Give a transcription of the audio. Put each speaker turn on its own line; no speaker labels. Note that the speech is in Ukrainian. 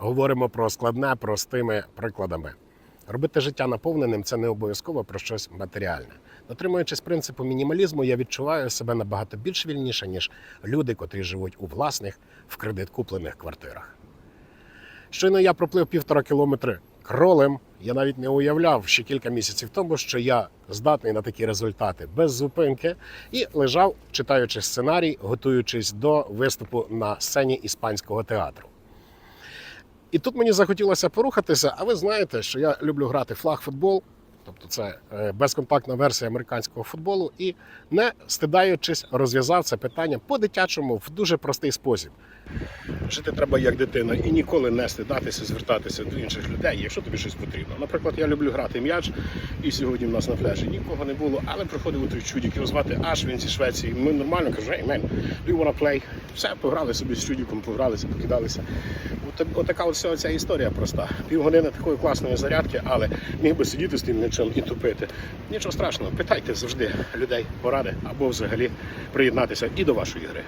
говоримо про складне простими прикладами. Робити життя наповненим це не обов'язково про щось матеріальне. Дотримуючись принципу мінімалізму, я відчуваю себе набагато більш вільніше, ніж люди, котрі живуть у власних в кредит куплених квартирах. Щойно я проплив півтора кілометри кролем. Я навіть не уявляв ще кілька місяців тому, що я здатний на такі результати без зупинки і лежав, читаючи сценарій, готуючись до виступу на сцені іспанського театру. І тут мені захотілося порухатися, а ви знаєте, що я люблю грати флаг-футбол, тобто це е, безконтактна версія американського футболу, і не стидаючись, розв'язав це питання по-дитячому в дуже простий спосіб. Жити треба як дитина і ніколи не стидатися, звертатися до інших людей, якщо тобі щось потрібно. Наприклад, я люблю грати м'яч, і сьогодні в нас на пляжі нікого не було, але приходив той чудік, його звати Аш, він зі Швеції. Ми нормально кажу, hey, man, do you wanna play? Все, пограли собі з чудіком, погралися, покидалися. От, отака от вся ця історія проста. Півгодини такої класної зарядки, але міг би сидіти з тим м'ячем і тупити. Нічого страшного, питайте завжди людей поради або взагалі приєднатися і до вашої гри.